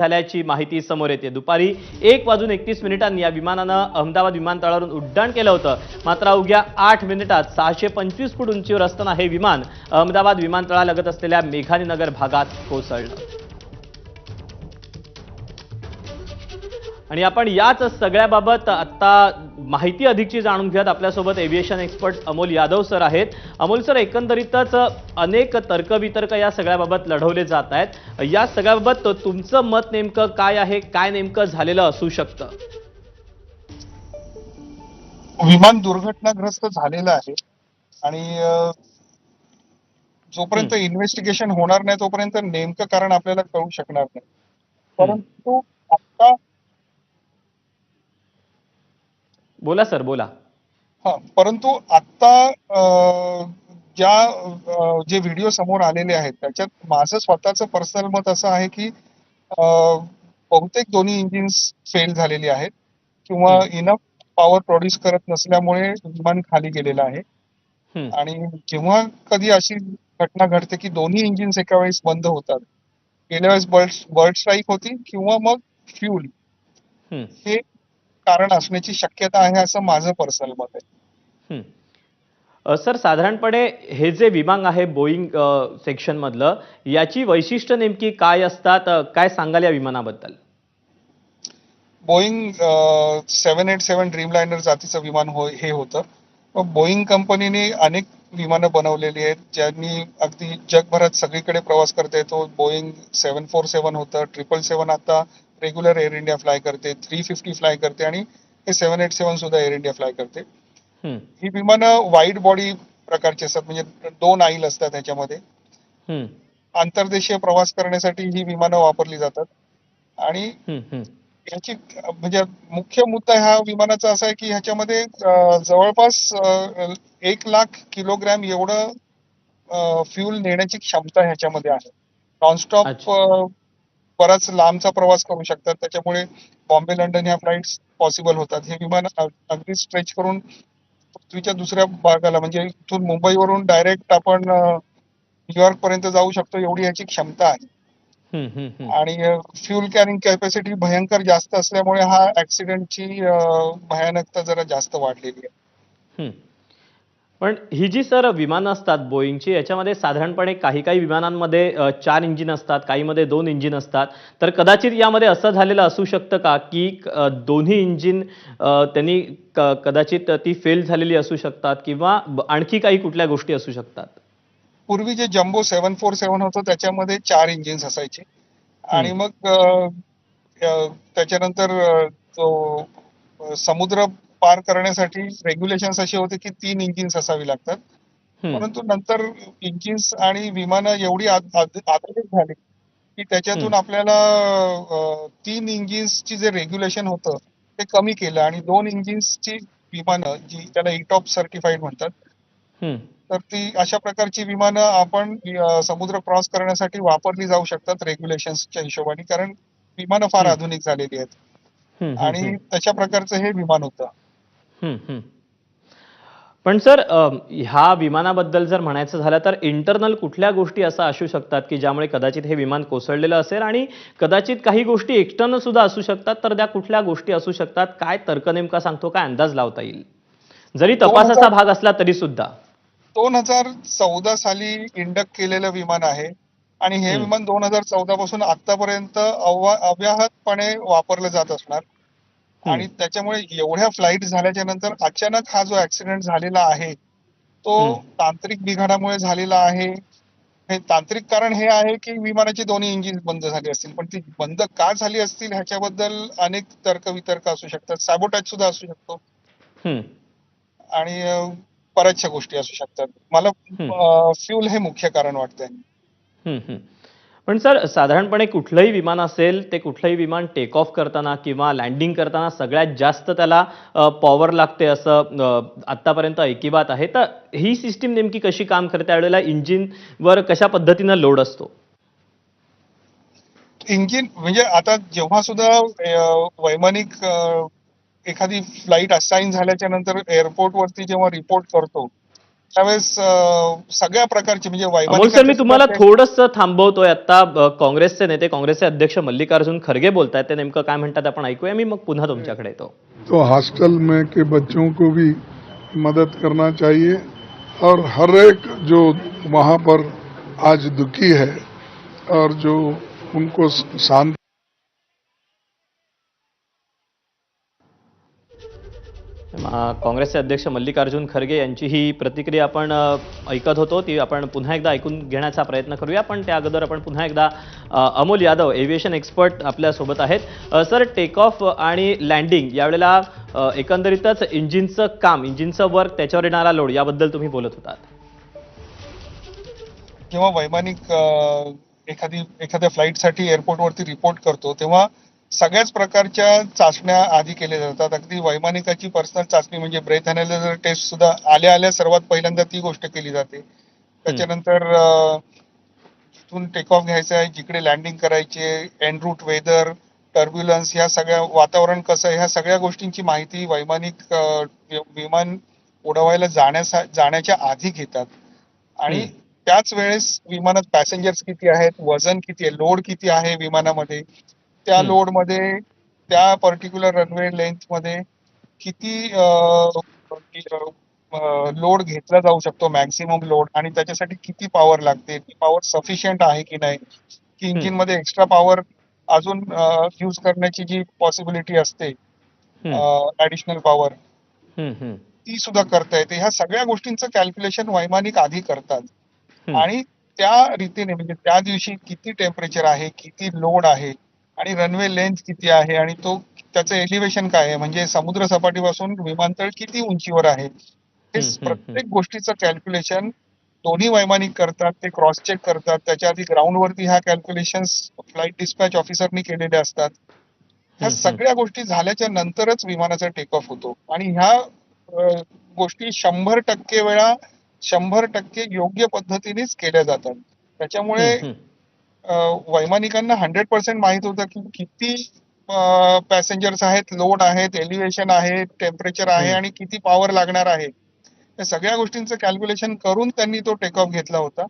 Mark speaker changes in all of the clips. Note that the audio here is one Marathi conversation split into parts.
Speaker 1: झाल्याची माहिती समोर येते. दुपारी एक वाजून एकतीस मिनिटांनी या विमानानं अहमदाबाद विमानतळावरून उड्डाण केलं होतं. मात्र अवघ्या आठ मिनिटात सहाशे पंचवीस फूट उंचीवर असताना हे विमान अहमदाबाद विमानतळालगत असलेल्या मेघानीनगर भागात कोसळलं. आणि आपण याच सगळ्याबाबत आता माहिती अधिकची जाणून घेत आपल्यासोबत aviation expert Amol Yadav sir आहेत. अमोल सर एकंदरीतच अनेक तर्कवितर्क या सगळ्याबाबत लढवले जात आहेत. या सगळ्याबाबत तुमचं मत नेमकं काय आहे? काय नेमकं झालेलं असू शकतं?
Speaker 2: विमान दुर्घटनाग्रस्त झालेलं आहे. आणि जोपर्यंत इन्व्हेस्टिगेशन होणार नाही तोपर्यंत नेमकं कारण आपल्याला कळू शकणार नाही. परंतु आता
Speaker 1: बोला सर बोला.
Speaker 2: हा परंतु आता ज्या जे व्हिडिओ समोर आलेले आहेत त्याच्यात माझं स्वतःचं पर्सनल मत असं आहे की बहुतेक दोन्ही इंजिन्स फेल झालेली आहेत किंवा इनफ पॉवर प्रोड्यूस करत नसल्यामुळे विमान खाली गेलेलं आहे. आणि जेव्हा कधी अशी घटना घडते की दोन्ही इंजिन्स एका वेळेस बंद होतात गेल्या वेळेस बर्ड बर्ड स्ट्राईक होती किंवा मग फ्यूल हे कारण असण्याची शक्यता आहे असं माझं पर्सनल मत आहे.
Speaker 1: सर साधारणपणे हे जे विमान आहे बोईंग अ, सेक्शनमधलं याची वैशिष्ट्य नेमकी काय असतात? काय सांगाल या विमानाबद्दल?
Speaker 2: Boeing seven eight seven Dreamliner जातीचं विमान हो हे होतं. बोईंग कंपनीने अनेक विमानं बनवलेली आहेत ज्यांनी अगदी जगभरात सगळीकडे प्रवास करता येतो. बोईंग सेव्हन फोर सेव्हन होतं ट्रिपल सेव्हन आता रेग्युलर एअर इंडिया फ्लाय करते थ्री फिफ्टी फ्लाय करते आणि हे सेव्हन एट सेव्हन सुद्धा एअर इंडिया फ्लाय करते. ही विमानं वाईड बॉडी प्रकारची असतात म्हणजे दोन आईल असतात ह्याच्यामध्ये
Speaker 1: हम्म,
Speaker 2: आंतरदेशीय प्रवास करण्यासाठी ही विमानं वापरली जातात. आणि. ह्याची म्हणजे मुख्य मुद्दा ह्या विमानाचा असा आहे की ह्याच्यामध्ये जवळपास एक लाख किलोग्रॅम एवढं फ्युल नेण्याची क्षमता ह्याच्यामध्ये आहे. नॉनस्टॉप. बराच लांबचा प्रवास करू शकतात त्याच्यामुळे बॉम्बे लंडन ह्या फ्लाईट्स पॉसिबल होतात हे विमान अगदी स्ट्रेच करून पृथ्वीच्या दुसऱ्या भागाला म्हणजे इथून मुंबईवरून डायरेक्ट आपण न्यूयॉर्क पर्यंत जाऊ शकतो एवढी याची क्षमता आहे. आणि फ्युल कॅरिंग कॅपॅसिटी भयंकर जास्त असल्यामुळे हा ऍक्सिडेंटची भयानकता जरा जास्त वाढलेली आहे.
Speaker 1: पण ही जी सर विमानं असतात बोईंगची याच्यामध्ये साधारणपणे काही काही विमानांमध्ये चार इंजिन असतात काहीमध्ये दोन इंजिन असतात. तर कदाचित यामध्ये असं झालेलं असू शकतं का की दोन्ही इंजिन त्यांनी क- कदाचित ती फेल झालेली असू शकतात किंवा आणखी काही कुठल्या गोष्टी असू शकतात?
Speaker 2: पूर्वी जे जम्बो सेव्हन फोर सेव्हन होतं त्याच्यामध्ये चार इंजिन्स असायचे. आणि मग त्याच्यानंतर तो समुद्र पार करण्यासाठी रेग्युलेशन्स असे होते की तीन इंजिन्स असावी लागतात परंतु नंतर इंजिन्स आणि विमानं एवढी आध- आध- आधुनिक झाली की त्याच्यातून. आपल्याला तीन इंजिन्सची जे रेग्युलेशन होतं ते कमी केलं आणि दोन इंजिन्सची विमानं जी त्याला इटॉप सर्टिफाईड म्हणतात तर ती अशा प्रकारची विमानं आपण समुद्र क्रॉस करण्यासाठी वापरली जाऊ शकतात रेग्युलेशन्सच्या हिशोबाने कारण विमानं फार. आधुनिक झालेली आहेत आणि. तशा प्रकारचं हे विमान होतं.
Speaker 1: पण सर ह्या विमानाबद्दल जर म्हणायचं झालं तर इंटरनल कुठल्या गोष्टी असं असू शकतात की ज्यामुळे कदाचित हे विमान कोसळलेलं असेल आणि कदाचित काही गोष्टी एक्सटर्नल सुद्धा असू शकतात तर त्या कुठल्या गोष्टी असू शकतात काय तर्क नेमका सांगतो काय अंदाज लावता येईल जरी तपासाचा भाग असला तरी सुद्धा
Speaker 2: दोन हजार चौदा साली इंडक केलेलं विमान आहे आणि हे. विमान दोन हजार चौदा पासून आतापर्यंत अव्या- अव्याहतपणे वापरलं जात असणार. आणि त्याच्यामुळे एवढ्या फ्लाईट झाल्याच्यानंतर अचानक हा जो ऍक्सिडेंट झालेला आहे तो. तांत्रिक बिघाडामुळे झालेला आहे. हे तांत्रिक कारण हे आहे की विमानाची दोन्ही इंजिन बंद झाली असतील. पण ती बंद का झाली असतील ह्याच्याबद्दल अनेक तर्क वितर्क असू शकतात. सॅबोटॅज सुद्धा असू शकतो. आणि बऱ्याचशा गोष्टी असू शकतात. मला. फ्यूल हे मुख्य कारण वाटतंय.
Speaker 1: पण सर साधारणपणे कुठलंही विमान असेल ते कुठलंही विमान टेक ऑफ करताना किंवा लँडिंग करताना सगळ्यात जास्त त्याला पॉवर लागते असं आत्तापर्यंत ऐकिबात आहे. तर ही सिस्टीम नेमकी कशी काम करते? त्यावेळेला इंजिनवर कशा पद्धतीनं लोड असतो?
Speaker 2: इंजिन म्हणजे आता जेव्हा सुद्धा वैमानिक एखादी फ्लाईट असाईन झाल्याच्यानंतर एअरपोर्ट वरती जेव्हा रिपोर्ट करतो त्यावेळेस सगळ्या प्रकारचे म्हणजे
Speaker 1: अमोल सर मी तुम्हाला थोडंसं थांबवतोय आता काँग्रेसचे नेते काँग्रेसचे अध्यक्ष मल्लिकार्जुन खरगे बोलतायत ते नेमकं काय म्हणतात आपण ऐकूया. मी मग पुन्हा तुमच्याकडे येतो.
Speaker 3: तो हॉस्टल में के बच्चों को भी मदद करना चाहिए और हर एक जो वहाँ पर आज दुखी है और जो उनको शांत
Speaker 1: काँग्रेसचे अध्यक्ष मल्लिकार्जुन खरगे यांची ही प्रतिक्रिया आपण ऐकत होतो. ती आपण पुन्हा एकदा ऐकून घेण्याचा प्रयत्न करूया. पण त्या अगोदर आपण पुन्हा एकदा अमोल यादव एव्हिएशन एक्सपर्ट आपल्यासोबत आहेत. सर टेक ऑफ आणि लँडिंग यावेळेला एकंदरीतच इंजिनचं काम इंजिनचं वर्क त्याच्यावर येणारा लोड याबद्दल तुम्ही बोलत होतात.
Speaker 2: जेव्हा वैमानिक एखादी एखाद्या फ्लाईटसाठी एअरपोर्टवरती रिपोर्ट करतो तेव्हा सगळ्याच प्रकारच्या चाचण्या आधी केल्या जातात. अगदी वैमानिकाची पर्सनल चाचणी म्हणजे ब्रेथ अनालिझर टेस्ट सुद्धा आल्या आल्या सर्वात पहिल्यांदा ती गोष्ट केली जाते. त्याच्यानंतर अं, जिथून टेक ऑफ घ्यायचं आहे जिकडे लँडिंग करायचे एन रूट वेदर टर्ब्युलन्स ह्या सगळ्या वातावरण कसं आहे ह्या सगळ्या गोष्टींची माहिती वैमानिक विमान उडवायला जाण्यासा जाण्याच्या आधी घेतात. आणि. त्याच वेळेस विमानात पॅसेंजर्स किती आहेत वजन किती आहे लोड किती आहे विमानामध्ये त्या. लोडमध्ये त्या पर्टिक्युलर रनवे लेंथमध्ये किती लोड घेतला जाऊ शकतो मॅक्सिमम लोड आणि त्याच्यासाठी किती पॉवर लागते ती पॉवर सफिशियंट आहे की नाही? की इंजिनमध्ये एक्स्ट्रा पॉवर अजून यूज करण्याची जी पॉसिबिलिटी असते ऍडिशनल पॉवर ती सुद्धा करता येते. ह्या सगळ्या गोष्टींचं कॅल्क्युलेशन वैमानिक आधी करतात. आणि त्या रीतीने म्हणजे त्या दिवशी किती टेम्परेचर आहे किती लोड आहे आणि रनवे लेंथ किती आहे? आणि तो त्याचं एलिव्हेशन काय आहे? म्हणजे समुद्र सपाटीपासून विमानतळ किती उंचीवर आहे? हे प्रत्येक गोष्टीचं कॅल्क्युलेशन दोन्ही वैमानिक करतात ते क्रॉस चेक करतात. त्याच्या आधी ग्राउंडवरती ह्या कॅल्क्युलेशन फ्लाईट डिस्पॅच ऑफिसरनी केलेले असतात. ह्या सगळ्या गोष्टी झाल्याच्या नंतरच विमानाचा टेक ऑफ होतो. आणि ह्या गोष्टी शंभर टक्के वेळा शंभर टक्के योग्य पद्धतीनेच केल्या जातात. त्याच्यामुळे वैमानिकांना हंड्रेड पर्सेंट माहीत होतं की किती पॅसेंजर्स आहेत लोड आहेत एलिव्हेशन आहे टेम्परेचर आहे. आणि किती पॉवर लागणार आहे या सगळ्या गोष्टींचं कॅल्क्युलेशन करून त्यांनी तो टेक ऑफ घेतला होता.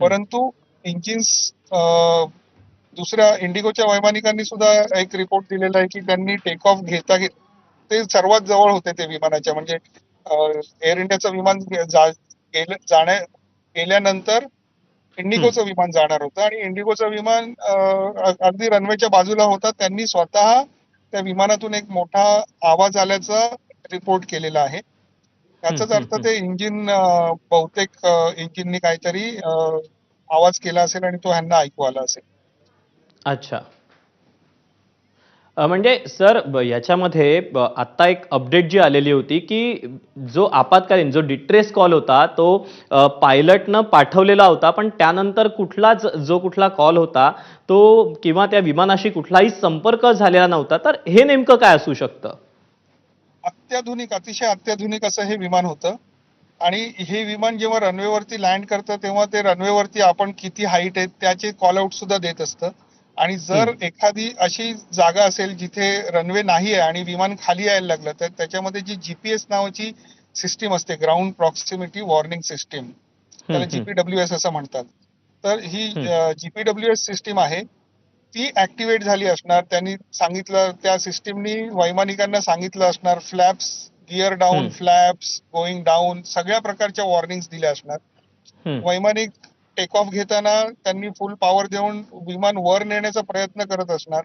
Speaker 2: परंतु इंजिन्स दुसऱ्या इंडिगोच्या वैमानिकांनी सुद्धा एक रिपोर्ट दिलेला आहे की त्यांनी टेक ऑफ घेता ते सर्वात जवळ होते ते विमानाच्या म्हणजे एअर इंडियाचं विमान जाण्या गेल्यानंतर इंडिगोचं विमान जाणार होतं आणि इंडिगोचं विमान अगदी रनवेच्या बाजूला होता. त्यांनी स्वतः त्या विमानातून एक मोठा आवाज आल्याचा रिपोर्ट केलेला आहे. याचाच
Speaker 1: हम्म,
Speaker 2: अर्थ ते इंजिन बहुतेक इंजिननी काहीतरी आवाज केला असेल आणि तो ह्यांना ऐकू आला असेल.
Speaker 1: अच्छा. म्हणजे सर ब- याच्यामध्ये आत्ता एक अपडेट जी आलेली होती की जो आपत्कालीन जो डिट्रेस कॉल होता तो पायलटनं पाठवलेला होता पण त्यानंतर कुठलाच जो कुठला कॉल होता तो किंवा त्या विमानाशी कुठलाही संपर्क झालेला नव्हता. तर हे नेमकं काय असू शकतं?
Speaker 2: अत्याधुनिक अतिशय अत्याधुनिक असं हे विमान होतं. आणि हे विमान जेव्हा रनवेवरती लँड करतं तेव्हा ते रनवेवरती आपण किती हाईट आहे त्याचे कॉल आउट सुद्धा देत असतं. आणि जर एखादी अशी जागा असेल जिथे रनवे नाही आहे आणि विमान खाली यायला लागलं तर त्याच्यामध्ये जी जीपीएस नावाची सिस्टीम असते ग्राउंड प्रॉक्सिमिटी वॉर्निंग सिस्टीम त्याला. जीपीडब्ल्यू एस असं म्हणतात तर ही. जीपीडब्ल्यू एस सिस्टीम आहे ती ऍक्टिव्हेट झाली असणार त्यांनी सांगितलं त्या सिस्टीमनी वैमानिकांना सांगितलं असणार flaps gear
Speaker 1: down.
Speaker 2: Flaps going down सगळ्या प्रकारच्या वॉर्निंग्स दिल्या असणार वैमानिक टेक ऑफ घेताना त्यांनी फुल पॉवर देऊन विमान वर नेण्याचा प्रयत्न करत असणार.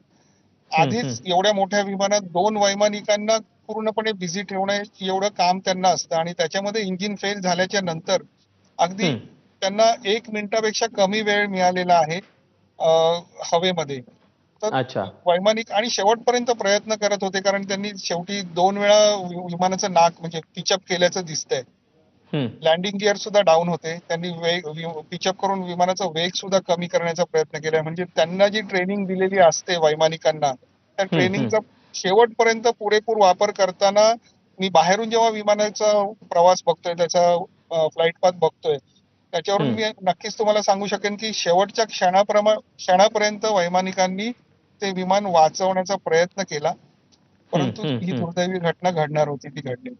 Speaker 2: आधीच एवढ्या मोठ्या विमानात दोन वैमानिकांना पूर्णपणे बिझी ठेवणं एवढं काम त्यांना असतं आणि त्याच्यामध्ये इंजिन फेल झाल्याच्यानंतर अगदी. त्यांना एक मिनिटापेक्षा कमी वेळ मिळालेला आहे हवेमध्ये. तर वैमानिक आणि शेवटपर्यंत प्रयत्न करत होते कारण त्यांनी शेवटी दोन वेळा विमानाचं नाक म्हणजे पिचअप केल्याचं दिसतंय. लँडिंग गिअर सुद्धा डाऊन होते त्यांनी वेग पिचअप करून विमानाचा वेग सुद्धा कमी करण्याचा प्रयत्न केलाय म्हणजे त्यांना जी ट्रेनिंग दिलेली असते वैमानिकांना त्या. ट्रेनिंगचा शेवटपर्यंत पुरेपूर वापर करताना मी बाहेरून जेव्हा विमानाचा प्रवास बघतोय त्याचा फ्लाईट पाथ बघतोय त्याच्यावरून. मी नक्कीच तुम्हाला सांगू शकेन की शेवटच्या क्षणाप्रमा क्षणापर्यंत वैमानिकांनी ते विमान वाचवण्याचा प्रयत्न केला परंतु ही. दुर्दैवी घटना घडणार होती ती घडली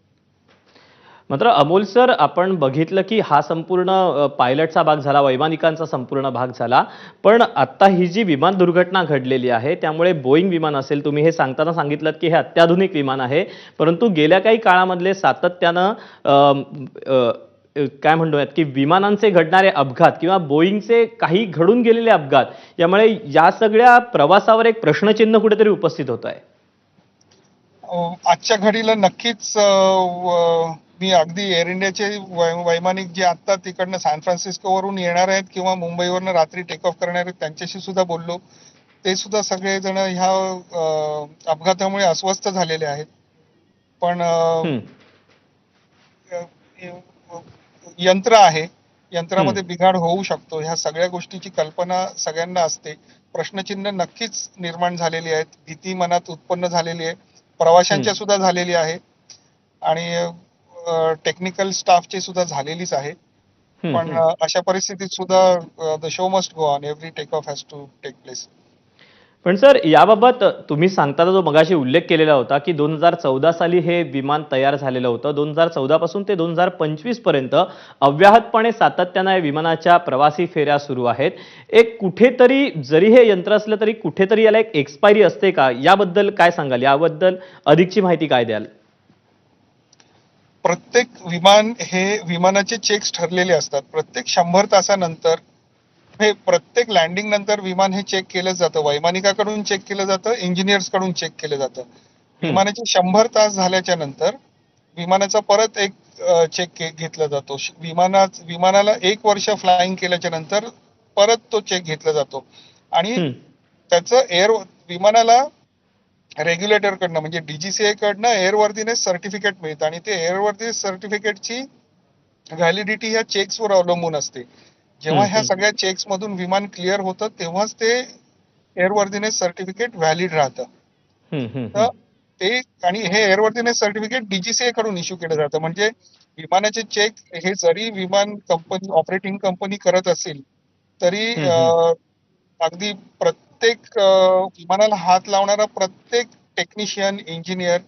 Speaker 1: मात्र अमोल सर आपण बघितलं की हा संपूर्ण पायलटचा भाग झाला वैमानिकांचा संपूर्ण भाग झाला. पण आता ही जी विमान दुर्घटना घडलेली आहे त्यामुळे बोईंग विमान असेल तुम्ही हे सांगताना सांगितलं की हे अत्याधुनिक विमान आहे. परंतु गेल्या काही काळामधले सातत्यानं काय म्हणूयात की विमानांचे घडणारे अपघात किंवा बोईंगचे काही घडून गेलेले अपघात यामुळे या सगळ्या प्रवासावर एक प्रश्नचिन्ह कुठेतरी उपस्थित होत आहे
Speaker 2: आजच्या घडीला नक्कीच मी अगदी एअर इंडियाचे वैमानिक जे आता तिकडनं सॅन फ्रान्सिस्कोवरून येणार आहेत किंवा मुंबईवरनं रात्री टेक ऑफ करणार आहेत त्यांच्याशी सुद्धा बोललो. ते सुद्धा सगळेजण ह्या अपघातामुळे अस्वस्थ झालेले आहेत. पण. यंत्र आहे. यंत्रामध्ये बिघाड होऊ शकतो. ह्या सगळ्या गोष्टीची कल्पना सगळ्यांना असते. प्रश्नचिन्ह नक्कीच निर्माण झालेली आहेत. भीती मनात उत्पन्न झालेली आहे. प्रवाशांच्या सुद्धा झालेली आहे. आणि टेक्निकल स्टाफची सुद्धा झालेलीच आहे. पण अशा परिस्थितीत सुद्धा the show must go on every take off has to take place
Speaker 1: पण सर याबाबत तुम्ही सांगताना जो मगाशी उल्लेख केलेला होता की दोन हजार चौदा साली हे विमान तयार झालेलं होतं. दोन हजार चौदा पासून ते दोन हजार पंचवीसपर्यंत अव्याहतपणे सातत्यानं या विमानाच्या प्रवासी फेऱ्या सुरू आहेत. एक कुठेतरी जरी हे यंत्र असलं तरी कुठेतरी याला एक एक्सपायरी असते का? याबद्दल काय सांगाल? याबद्दल अधिकची माहिती काय द्याल?
Speaker 2: प्रत्येक विमान हे विमानाचे चेक्स ठरलेले असतात. प्रत्येक शंभर तासानंतर हे प्रत्येक लँडिंग नंतर विमान हे चेक केलं जातं. वैमानिकाकडून चेक केलं जातं इंजिनियर्सकडून चेक केलं जातं. विमानाचे शंभर तास झाल्याच्यानंतर विमानाचा परत एक चेक घेतला जातो. विमानात विमानाला एक वर्ष फ्लाइंग केल्याच्यानंतर परत तो चेक घेतला जातो. आणि त्याचं एअर विमानाला रेग्युलेटर कडनं म्हणजे डीजीसीए कडनं एअरवर्दीनेस सर्टिफिकेट मिळतं आणि ते एअरवर्दीनेस सर्टिफिकेटची व्हॅलिडिटी ह्या चेक्स वर अवलंबून असते. जेव्हा ह्या. सगळ्या चेक्स मधून विमान क्लिअर होतं तेव्हाच ते एअरवर्दीनेस सर्टिफिकेट व्हॅलिड राहतं. तर ते आणि हे एअरवर्दीनेस सर्टिफिकेट डीजीसीए कडून इश्यू केलं जातं. म्हणजे विमानाचे चेक हे जरी विमान कंपनी ऑपरेटिंग कंपनी करत असेल तरी अगदी प्रत्येक विमानाला हात लावणारा प्रत्येक टेक्निशियन इंजिनियर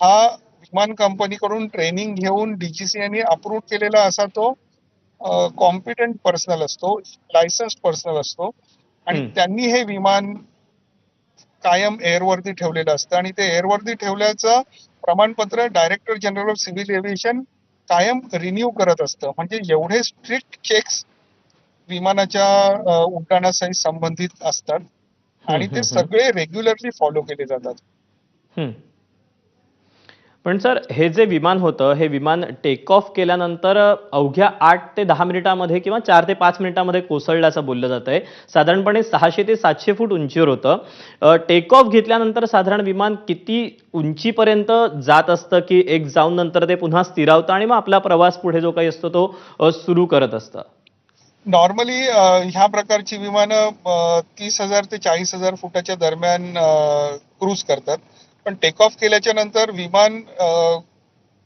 Speaker 2: हा विमान कंपनीकडून ट्रेनिंग घेऊन डीजीसीएने अप्रूव्ह केलेला असा तो कॉम्पिटंट पर्सनल असतो लायसन्स पर्सनल असतो. आणि. त्यांनी हे विमान कायम एअरवरती ठेवलेलं असतं. आणि ते एअरवरती ठेवल्याचं प्रमाणपत्र director general of civil aviation कायम रिन्यू करत असतं. म्हणजे एवढे स्ट्रिक्ट चेक्स विमानाच्या अ, उड्डाणाशी संबंधित असतात. आणि ते सगळे रेग्युलरली फॉलो केले जातात.
Speaker 1: पण सर हे जे विमान होतं हे विमान टेक ऑफ केल्यानंतर अवघ्या आठ ते दहा मिनिटामध्ये किंवा चार ते पाच मिनिटामध्ये कोसळल्याचं बोललं जात आहे साधारणपणे सहाशे ते सातशे फूट उंचीवर होतं. टेक ऑफ घेतल्यानंतर साधारण विमान किती उंचीपर्यंत जात असतं की एक जाऊन नंतर ते पुन्हा स्थिरावतं आणि मग आपला प्रवास पुढे जो काही असतो तो सुरू करत असतं?
Speaker 2: नॉर्मली ह्या प्रकारची विमानं तीस हजार ते चाळीस हजार फुटाच्या दरम्यान क्रूज करतात. पण टेक ऑफ केल्याच्यानंतर विमान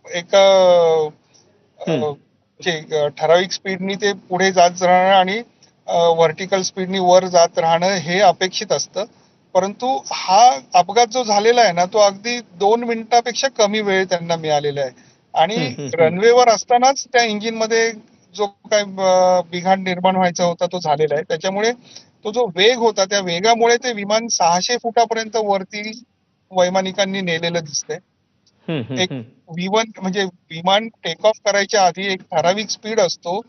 Speaker 2: एका ठराविक स्पीडनी ते पुढे जात राहणं आणि व्हर्टिकल स्पीडनी वर जात राहणं हे अपेक्षित असतं. परंतु हा अपघात जो झालेला आहे ना तो अगदी दोन मिनिटापेक्षा कमी वेळ त्यांना मिळालेला आहे. आणि. रनवेवर असतानाच त्या इंजिनमध्ये जो काय बिघाड निर्माण व्हायचा होता तो झालेला आहे. त्याच्यामुळे तो जो वेग होता त्या वेगामुळे ते विमान सहाशे फुटापर्यंत वरती वैमानिकांनी नेलेलं दिसतंय. एक. विमान म्हणजे विमान टेक ऑफ करायच्या आधी एक ठराविक स्पीड असतो.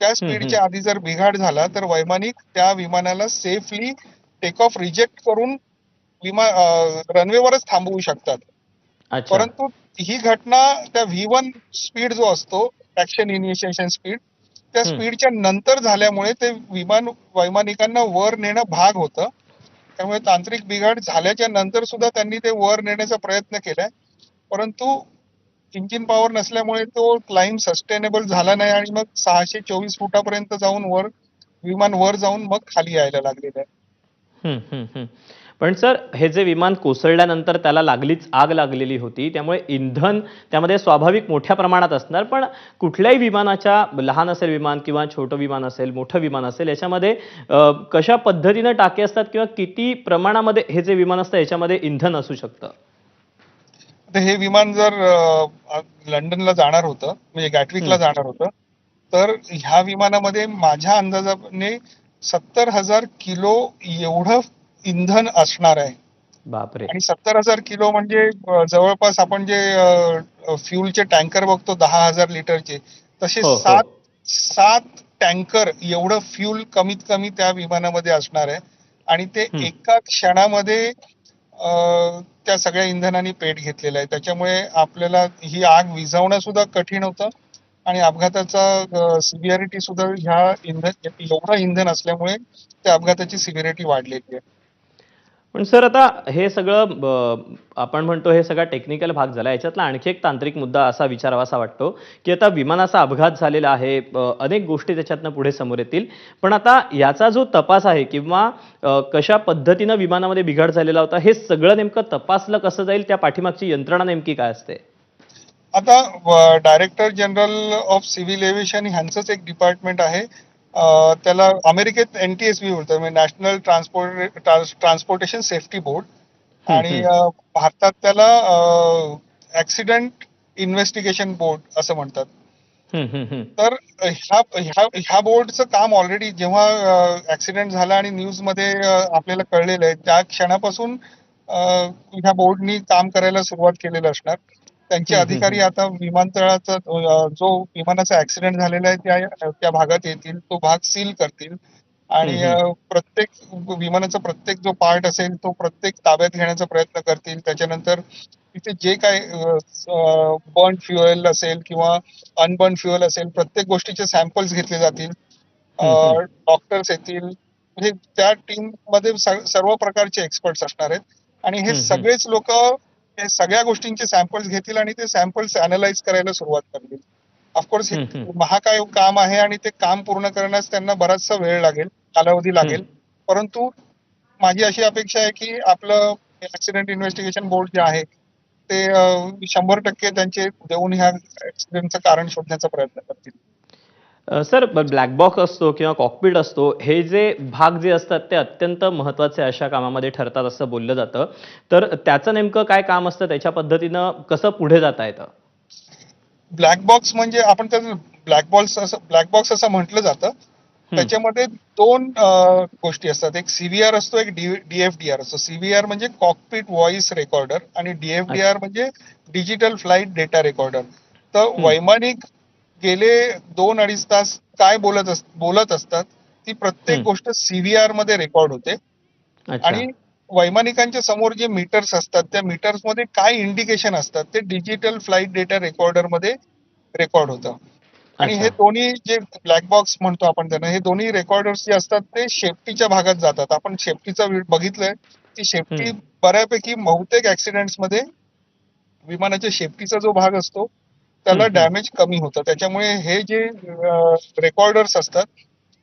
Speaker 2: त्या स्पीडच्या आधी जर बिघाड झाला तर वैमानिक त्या विमानाला सेफली टेक ऑफ रिजेक्ट करून विमान रनवेवरच थांबवू शकतात. परंतु ही घटना त्या व्ही वन स्पीड जो असतो ऍक्शन इनिशिएशन स्पीड त्या. स्पीडच्या नंतर झाल्यामुळे ते विमान वैमानिकांना वर नेणं भाग होतं. त्यामुळे तांत्रिक बिघाड झाल्याच्यानंतर सुद्धा त्यांनी ते वर नेण्याचा प्रयत्न केलाय. परंतु इंजिन पॉवर नसल्यामुळे तो क्लाइम सस्टेनेबल झाला नाही आणि मग सहाशे चोवीस फुटापर्यंत जाऊन वर विमान वर जाऊन मग खाली यायला लागलेलं आहे.
Speaker 1: पण सर हे जे विमान कोसळल्यानंतर त्याला लागलीच आग लागलेली होती त्यामुळे इंधन त्यामध्ये स्वाभाविक मोठ्या प्रमाणात असणार पण कुठल्याही विमानाच्या लहान असेल विमान किंवा छोटं विमान असेल मोठं विमान असेल याच्यामध्ये अ, कशा पद्धतीनं टाके असतात किंवा किती प्रमाणामध्ये हे जे विमान असतं याच्यामध्ये इंधन असू शकतं
Speaker 2: तर हे विमान जर अ, लंडनला जाणार होतं म्हणजे गॅटविकला. जाणार होतं तर ह्या विमानामध्ये माझ्या अंदाजाने सत्तर हजार किलो एवढं इंधन असणार आहे.
Speaker 1: बापरे.
Speaker 2: आणि सत्तर हजार किलो म्हणजे जवळपास आपण जे फ्युलचे टँकर बघतो दहा हजार लिटरचे तसे
Speaker 1: हो, हो.
Speaker 2: सात सात टँकर एवढं फ्युल कमीत कमी त्या विमानामध्ये असणार आहे. आणि ते. एका क्षणामध्ये त्या सगळ्या इंधनाने पेट घेतलेलं आहे. त्याच्यामुळे आपल्याला ही आग विझवणं सुद्धा कठीण होतं. आणि अपघाताचा सिव्हिअरिटी सुद्धा ह्या इंधन एवढा इंधन असल्यामुळे त्या अपघाताची सिव्हिअरिटी वाढलेली आहे.
Speaker 1: पण सर आता हे सगळं आपण म्हणतो हे सगळा टेक्निकल भाग झाला. याच्यातला आणखी एक तांत्रिक मुद्दा असा विचारावासा वाटतो की आता विमानाचा अपघात झालेला आहे अनेक गोष्टी त्याच्यातनं पुढे समोर येतील. पण आता याचा जो तपास आहे किंवा कशा पद्धतीनं विमानामध्ये बिघाड झालेला होता हे सगळं नेमकं तपासलं कसं जाईल त्या पाठीमागची यंत्रणा नेमकी काय असते?
Speaker 2: आता director general of civil aviation ह्यांचंच एक डिपार्टमेंट आहे. त्याला अमेरिकेत एनटीएसबी बोलतात म्हणजे national transport transportation safety
Speaker 1: board
Speaker 2: आणि भारतात त्याला ऍक्सिडेंट इन्व्हेस्टिगेशन बोर्ड असं म्हणतात. तर ह्या ह्या ह्या बोर्डचं काम ऑलरेडी जेव्हा ऍक्सिडेंट झाला आणि न्यूजमध्ये आपल्याला कळलेलं आहे त्या क्षणापासून ह्या बोर्डनी काम करायला सुरुवात केलेलं असणार. त्यांचे अधिकारी आता विमानतळाचा जो विमानाचा ऍक्सिडेंट झालेला आहे त्या त्या भागात येतील तो भाग सील करतील. आणि प्रत्येक विमानाचा प्रत्येक जो पार्ट असेल तो प्रत्येक ताब्यात घेण्याचा प्रयत्न करतील. त्याच्यानंतर तिथे जे काय बर्न फ्युएल असेल किंवा अनबर्न फ्युएल असेल प्रत्येक गोष्टीचे सॅम्पल्स घेतले जातील. डॉक्टर्स येतील. म्हणजे त्या टीममध्ये सर्व प्रकारचे एक्सपर्ट्स असणार आहेत. आणि हे. सगळेच लोक सगळ्या गोष्टींचे सॅम्पल्स घेतील आणि ते सॅम्पल्स अनालाइज करायला सुरुवात करतील. ऑफकोर्स हे. महाकाय काम आहे आणि ते काम पूर्ण करण्यास त्यांना बराचसा वेळ लागेल कालावधी लागेल. परंतु माझी अशी अपेक्षा आहे की आपलं ऍक्सिडेंट इन्व्हेस्टिगेशन बोर्ड जे आहे ते शंभर टक्के त्यांचे देऊन ह्या ऍक्सिडेंटचं कारण शोधण्याचा प्रयत्न करतील.
Speaker 1: सर ब्लॅक बॉक्स असतो किंवा कॉकपिट असतो हे जे भाग जे असतात ते अत्यंत महत्त्वाचे अशा कामामध्ये ठरतात असं बोललं जातं. तर त्याचं नेमकं काय काम असतं त्याच्या पद्धतीनं कसं पुढे जाता येतं?
Speaker 2: ब्लॅक बॉक्स म्हणजे आपण त्याचं ब्लॅक बॉक्स असं ब्लॅक बॉक्स असं म्हटलं जातं. त्याच्यामध्ये दोन गोष्टी असतात. एक सीव्हीआर असतो एक डीएफडीआर असतो. सीव्हीआर म्हणजे कॉकपिट व्हॉइस रेकॉर्डर आणि डीएफडीआर म्हणजे डिजिटल फ्लाईट डेटा रेकॉर्डर तर वैमानिक गेले दोन अडीच तास काय बोलत अस बोलत असतात ती प्रत्येक. गोष्ट सीव्हीआरमध्ये रेकॉर्ड होते आणि वैमानिकांच्या समोर जे मीटर्स असतात त्या मीटर्समध्ये काय इंडिकेशन असतात ते डिजिटल फ्लाईट डेटा रेकॉर्डरमध्ये रेकॉर्ड होतं आणि. हे दोन्ही जे ब्लॅक बॉक्स म्हणतो आपण त्यांना हे दोन्ही रेकॉर्डर्स जे असतात ते शेफ्टीच्या भागात जातात आपण शेफ्टीचा बघितलंय की शेफ्टी. बऱ्यापैकी बहुतेक ऍक्सिडेंट्समध्ये विमानाच्या शेफ्टीचा जो भाग असतो त्याला. डॅमेज कमी होतं. त्याच्यामुळे हे जे रेकॉर्डर्स असतात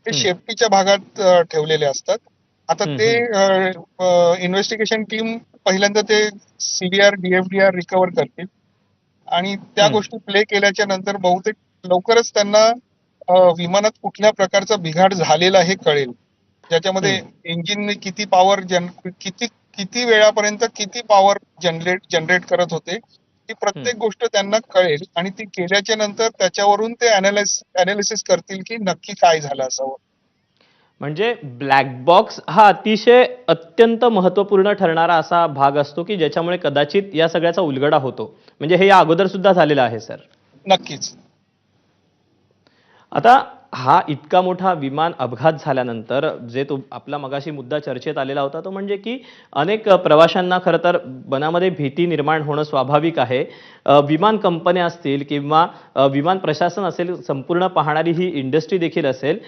Speaker 2: ते. शेफ्टीच्या भागात ठेवलेले असतात. आता ते इन्व्हेस्टिगेशन टीम पहिल्यांदा ते सीबीआर डीएफडीआर रिकव्हर करतील. आणि त्या. गोष्टी प्ले केल्याच्यानंतर बहुतेक लवकरच त्यांना विमानात कुठल्या प्रकारचा बिघाड झालेला हे कळेल. ज्याच्यामध्ये इंजिनने किती पॉवर जन किती किती वेळापर्यंत किती पॉवर जनरेट जनरेट करत होते. ही प्रत्येक. गोष्ट त्यांना कळेल आणि ती केल्याच्यानंतर त्याच्यावरून ते अनालिस अनालिसिस करतील की नक्की काय झालं असावं.
Speaker 1: म्हणजे ब्लॅक बॉक्स हा अतिशय अत्यंत महत्त्वपूर्ण ठरणारा असा भाग असतो की ज्याच्यामुळे कदाचित या सगळ्याचा उलगडा होतो. म्हणजे हे या अगोदर सुद्धा झालेलं आहे सर.
Speaker 2: नक्कीच.
Speaker 1: आता हा इतका मोठा विमान अपघात झाल्यानंतर जे तो आपला मगाशी मुद्दा चर्चेत आलेला होता तो म्हणजे की अनेक प्रवाशांना खरं तर मनामध्ये भीती निर्माण होणं स्वाभाविक आहे. विमान कंपन्या असतील किंवा विमान प्रशासन असेल संपूर्ण पाहणारी ही इंडस्ट्री देखील असेल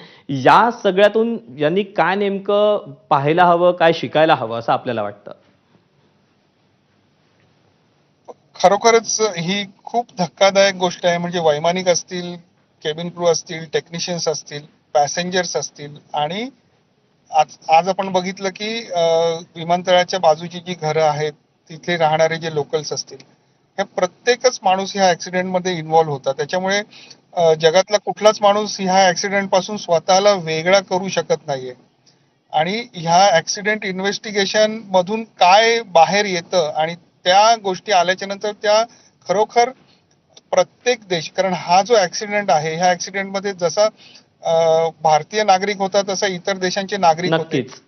Speaker 1: या सगळ्यातून यांनी काय नेमकं पाहायला हवं काय शिकायला हवं असं आपल्याला वाटतं?
Speaker 2: खरोखरच ही खूप धक्कादायक गोष्ट आहे. म्हणजे वैमानिक असतील केबिन क्रू असतील टेक्निशियन्स असतील पॅसेंजर्स असतील आणि आज आज आपण बघितलं की विमानतळाच्या बाजूची जी घरं आहेत तिथे राहणारे जे लोकल्स असतील हे प्रत्येकच माणूस ह्या ऍक्सिडेंटमध्ये इन्व्हॉल्व्ह होता. त्याच्यामुळे जगातला कुठलाच माणूस ह्या ऍक्सिडेंटपासून स्वतःला वेगळा करू शकत नाहीये. आणि ह्या ऍक्सिडेंट इन्व्हेस्टिगेशन मधून काय बाहेर येतं आणि त्या गोष्टी आल्याच्यानंतर त्या खरोखर प्रत्येक देश कारण हा जो ऍक्सिडेंट आहे ह्या ऍक्सिडेंटमध्ये जसा भारतीय नागरिक होता तसा इतर देशांचे नागरिक होते
Speaker 1: नक्कीच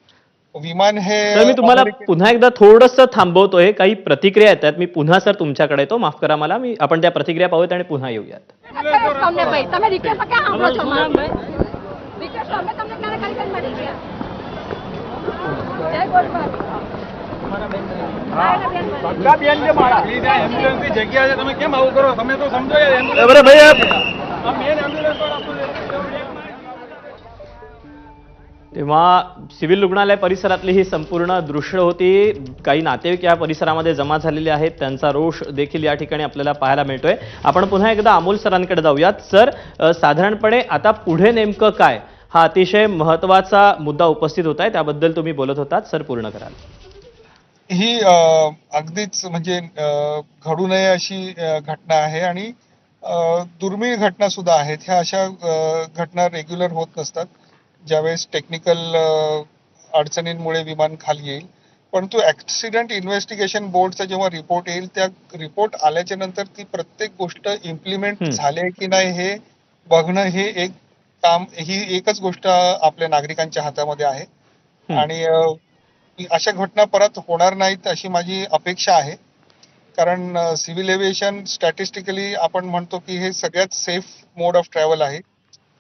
Speaker 2: विमान हे
Speaker 1: मी तुम्हाला पुन्हा एकदा थोडंसं थांबवतोय काही प्रतिक्रिया येतात मी पुन्हा सर तुमच्याकडे येतो माफ करा मला मी आपण त्या प्रतिक्रिया पाहूयात आणि पुन्हा येऊयात
Speaker 4: બેન મળી.
Speaker 5: એમ્બ્યુલન્સની જગ્યા છે તમે કેમ આવું કરો તમે તો સમજો યાર ambulance-
Speaker 1: अरे भैया
Speaker 5: આ main ambulance વાળા આપણને-
Speaker 1: तेव्हा सिव्हिल रुग्णालय परिसरातली ही संपूर्ण दृश्य होती काही नातेवाईक या परिसरामध्ये जमा झालेले आहेत त्यांचा रोष देखील या ठिकाणी आपल्याला पाहायला मिळतोय आपण पुन्हा एकदा अमोल सरांकडे जाऊयात सर अ, साधारणपणे आता पुढे नेमकं काय हा अतिशय महत्वाचा मुद्दा उपस्थित होत आहे त्याबद्दल तुम्ही बोलत होतात सर पूर्ण कराल
Speaker 2: ही अगदीच म्हणजे घडू नये अशी घटना आहे आणि दुर्मिळ घटना सुद्धा आहेत ह्या अशा घटना रेग्युलर होत नसतात ज्यावेळेस टेक्निकल अडचणींमुळे विमान खाली येईल परंतु ऍक्सिडेंट इन्व्हेस्टिगेशन बोर्डचा जेव्हा रिपोर्ट येईल त्या रिपोर्ट आल्याच्यानंतर ती प्रत्येक गोष्ट इम्प्लिमेंट. झाले की नाही हे बघणं हे एक काम ही एकच गोष्ट आपल्या नागरिकांच्या हातामध्ये आहे. आणि अशा घटना परत होणार नाहीत अशी माझी अपेक्षा आहे कारण सिव्हिल एव्हिएशन स्टॅटिस्टिकली आपण म्हणतो की हे सगळ्यात सेफ मोड ऑफ ट्रॅव्हल आहे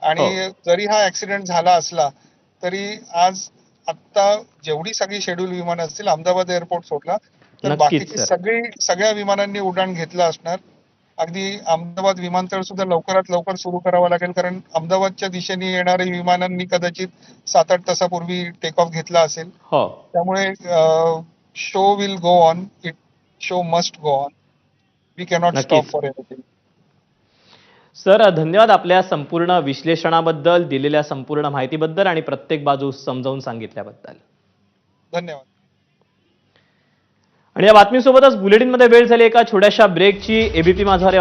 Speaker 2: आणि
Speaker 1: हो.
Speaker 2: जरी हा ऍक्सिडेंट झाला असला तरी आज आत्ता जेवढी सगळी शेड्यूल विमानं असतील अहमदाबाद एअरपोर्ट सोडला तर बाकीची. सगळी सगळ्या विमानांनी उड्डाण घेतलं असणार अगदी अहमदाबाद विमानतळ सुद्धा लवकरात लवकर सुरू करावं लागेल कारण अहमदाबादच्या दिशेने येणाऱ्या विमानांनी कदाचित सात आठ तासापूर्वी टेक ऑफ घेतला असेल.
Speaker 1: हो.
Speaker 2: त्यामुळे show will go on it show must go on we
Speaker 1: cannot.
Speaker 2: Stop for anything
Speaker 1: sir धन्यवाद आपल्या संपूर्ण विश्लेषणाबद्दल दिलेल्या संपूर्ण माहितीबद्दल आणि प्रत्येक बाजू समजावून सांगितल्याबद्दल.
Speaker 2: धन्यवाद.
Speaker 1: आणि या बातमीसोबतच बुलेटिनमध्ये वेळ झाली एका छोट्याशा ब्रेकची एबीपी माझा